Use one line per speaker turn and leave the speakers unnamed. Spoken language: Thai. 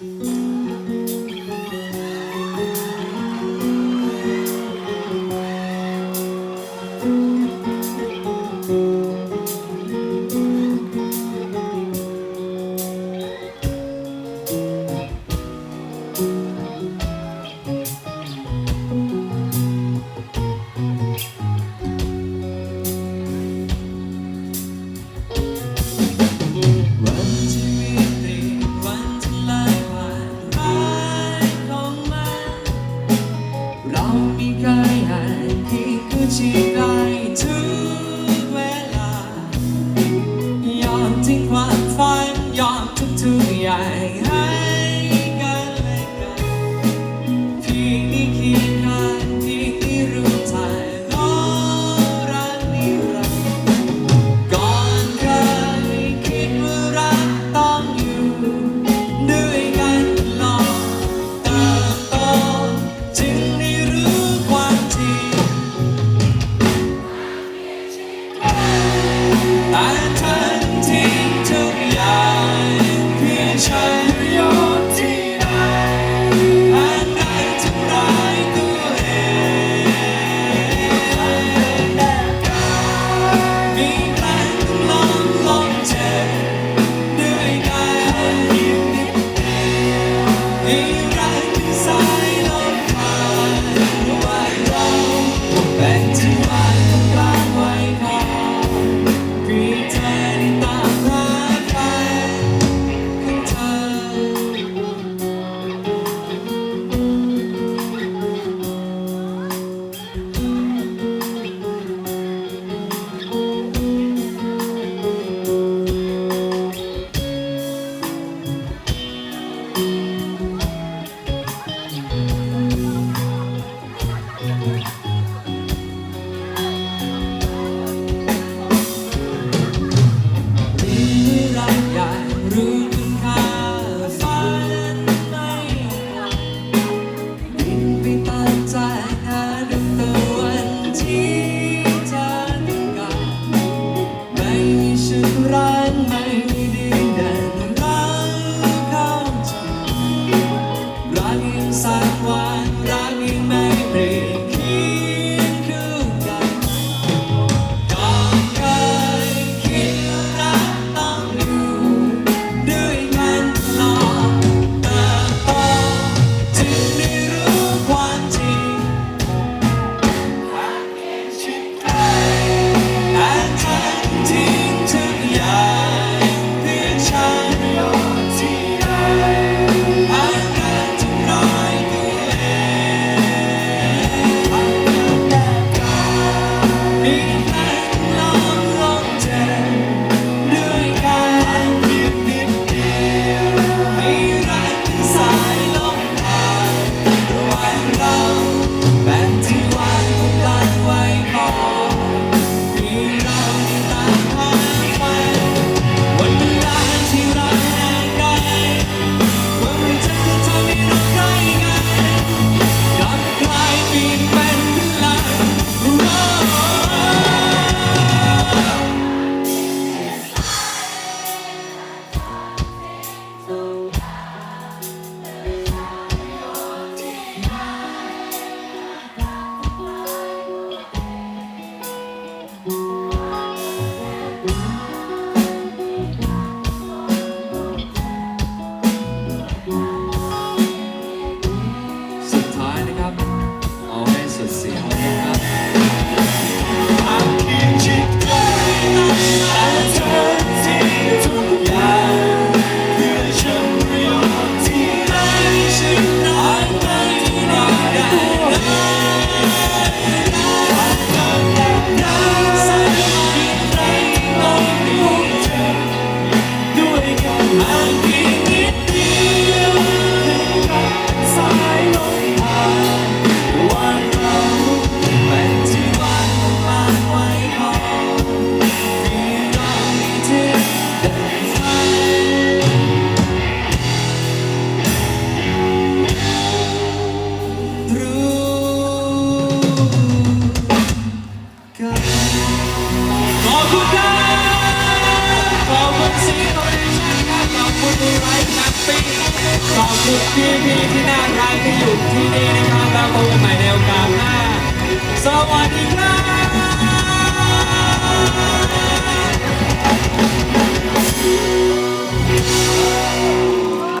วั ที่ ทุ ซีโนเนครับอบคุณดีไว้แคมปิ้งอคุณพี่พี่ที่น่ารักที่อยู่ที่นี่นะครับแล้วพบกันใหม่ในโอกาสหน้าสวัสดีครับ